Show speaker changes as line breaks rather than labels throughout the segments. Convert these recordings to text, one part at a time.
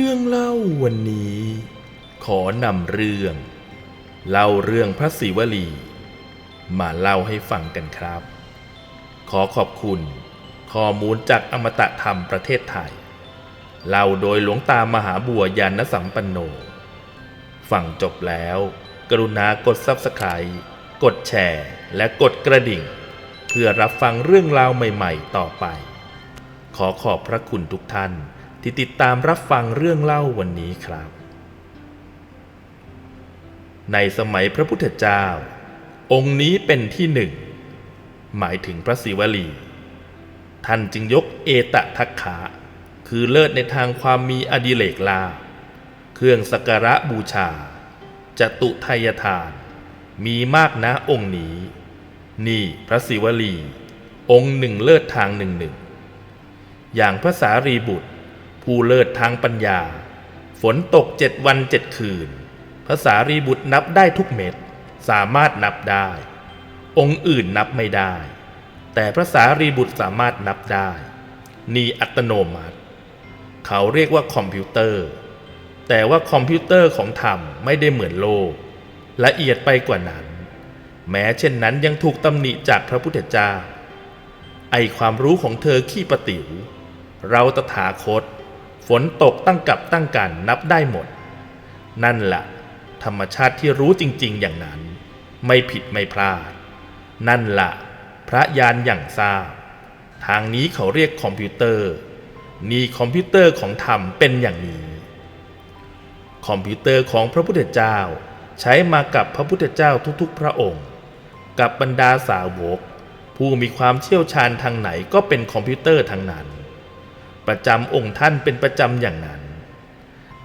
รื่องเล่าวันนี้ ขอนำเรื่อง เล่าเรื่องพระศิวลี มาเล่าให้ฟังกันครับ ขอขอบคุณข้อมูลจากอมตะธรรมประเทศไทย เล่าโดยหลวงตามหาบัวยานสัมปันโน ฟังจบแล้ว กรุณากด Subscribe กดแชร์ และกดกระดิ่ง เพื่อรับฟังเรื่องราวใหม่ ๆ ต่อไป ขอขอบพระคุณทุกท่าน ที่ติดตามรับฟังเรื่องเล่าวันนี้ครับ ในสมัยพระพุทธเจ้า องค์นี้เป็นที่หนึ่ง หมายถึงพระศิวลี ท่านจึงยกเอตทัคคะคือเลิศในทางความมีอดิเลกลา เครื่องสักการะบูชาจตุทยทาน มีมากนะองค์นี้ นี่พระศิวลี องค์หนึ่งเลิศทางหนึ่งหนึ่ง อย่างพระสารีบุตร ผู้เลิศทางปัญญา ฝนตกเจ็ดวันเจ็ดคืนพระสารีบุตรนับได้ทุกเม็ด สามารถนับได้ องค์อื่นนับไม่ได้ แต่พระสารีบุตรสามารถนับได้ นี่อัตโนมัติ เขาเรียกว่าคอมพิวเตอร์ แต่ว่าคอมพิวเตอร์ของธรรมไม่ได้เหมือนโลก ละเอียดไปกว่านั้น แม้เช่นนั้นยังถูกตำหนิจากพระพุทธเจ้าไอความรู้ของเธอขี้ประติ๋วเราตถาคต ฝนตกตั้งกับตั้งกันนับได้หมด นั่นแหละธรรมชาติที่รู้จริง ๆ อย่างนั้น ไม่ผิดไม่พลาด นั่นล่ะ พระยานอย่างทราบ ทางนี้เขาเรียกคอมพิวเตอร์ นี่คอมพิวเตอร์ของธรรมเป็นอย่างนี้ คอมพิวเตอร์ของพระพุทธเจ้า ใช้มากับพระพุทธเจ้าทุกๆ พระองค์ กับบรรดาสาวกผู้มีความเชี่ยวชาญทางไหนก็เป็นคอมพิวเตอร์ทางนั้น ประจำองค์ท่านเป็นประจำอย่างนั้น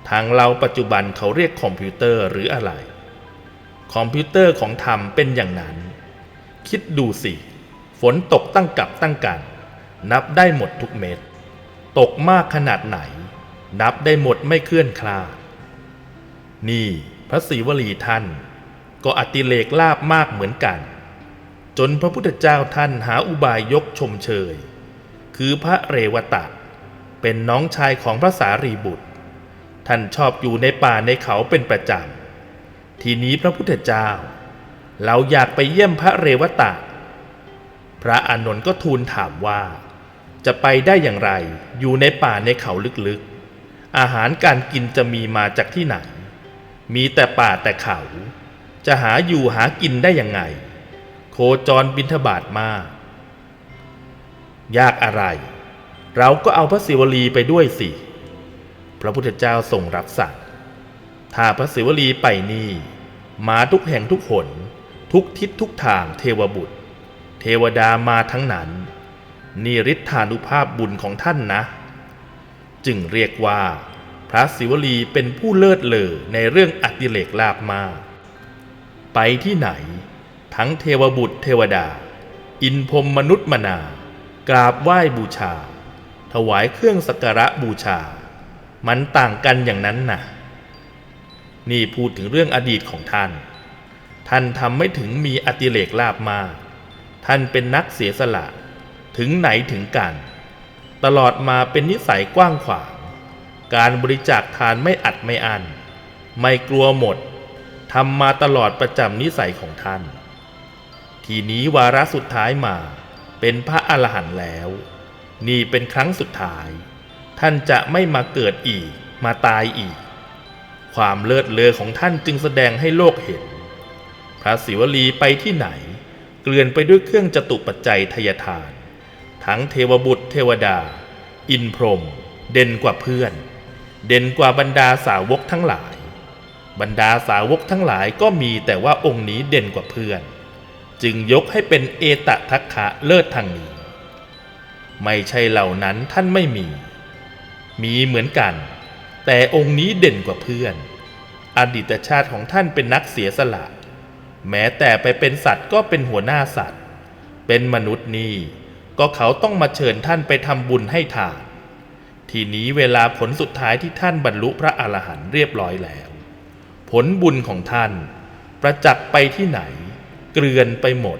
ทางเราปัจจุบันเขาเรียกคอมพิวเตอร์หรืออะไร คอมพิวเตอร์ของธรรมเป็นอย่างนั้น คิดดูสิ ฝนตกตั้งกับตั้งกัน นับได้หมดทุกเม็ด ตกมากขนาดไหน นับได้หมดไม่เคลื่อนคลาดนี่พระศรีวลีท่าน ก็อติเลกลาบมากเหมือนกัน จนพระพุทธเจ้าท่านหาอุบายยกชมเชย คือพระเรวตะ เป็นน้องชายของพระสารีบุตร ท่านชอบอยู่ในป่าในเขาเป็นประจำ ทีนี้พระพุทธเจ้า เราอยากไปเยี่ยมพระเรวตะ พระอานนท์ก็ทูลถามว่า จะไปได้อย่างไรอยู่ในป่าในเขาลึกๆ อาหารการกินจะมีมาจากที่ไหน มีแต่ป่าแต่เขา จะหาอยู่หากินได้ยังไง โคจรบินทบาทมาก ยากอะไร เราก็เอาพระศิวลีไปด้วยสิ พระพุทธเจ้าทรงรับสั่ง ถ้าพระศิวลีไปนี่ มาทุกแห่งทุกหน ทุกทิศทุกทางเทวบุตร เทวดามาทั้งนั้น นี่ฤทธานุภาพบุญของท่านนะ จึงเรียกว่า พระศิวลีเป็นผู้เลิศเลอในเรื่องอติเลกลาบมาก ไปที่ไหน ทั้งเทวบุตรเทวดา อินพรมมนุษย์มนากราบไหว้บูชา ถวายเครื่องสักการะบูชา มันต่างกันอย่างนั้นนะนี่พูดถึงเรื่องอดีตของท่าน ท่านทำไม่ถึงมีอติเลกลาบมาก ท่านเป็นนักเสียสละ ถึงไหนถึงกัน ตลอดมาเป็นนิสัยกว้างขวาง การบริจาคทานไม่อัดไม่อัน ไม่กลัวหมดทำมาตลอดประจำนิสัยของท่าน ทีนี้วาระสุดท้ายมาเป็นพระอรหันต์แล้ว นี่เป็นครั้งสุดท้าย ท่านจะไม่มาเกิดอีก มาตายอีก ความเลิศเลอของท่านจึงแสดงให้โลกเห็น พระศิวลีไปที่ไหน เกลื่อนไปด้วยเครื่องจตุปัจจัยทยทาน ทั้งเทวบุตรเทวดา อินพรหมเด่นกว่าเพื่อน เด่นกว่าบรรดาสาวกทั้งหลาย บรรดาสาวกทั้งหลายก็มีแต่ว่าองค์นี้เด่นกว่าเพื่อน จึงยกให้เป็นเอตทัคคะเลิศทางนี้ ไม่ใช่เหล่านั้นท่านไม่มี มีเหมือนกัน แต่องค์นี้เด่นกว่าเพื่อน อดีตชาติของท่านเป็นนักเสียสละ แม้แต่ไปเป็นสัตว์ก็เป็นหัวหน้าสัตว์ เป็นมนุษย์นี่ก็เขาต้องมาเชิญท่านไปทำบุญให้ทานทีนี้เวลาผลสุดท้ายที่ท่านบรรลุพระอรหันต์เรียบร้อยแล้ว ผลบุญของท่าน ประจักษ์ไปที่ไหน เกลือนไปหมด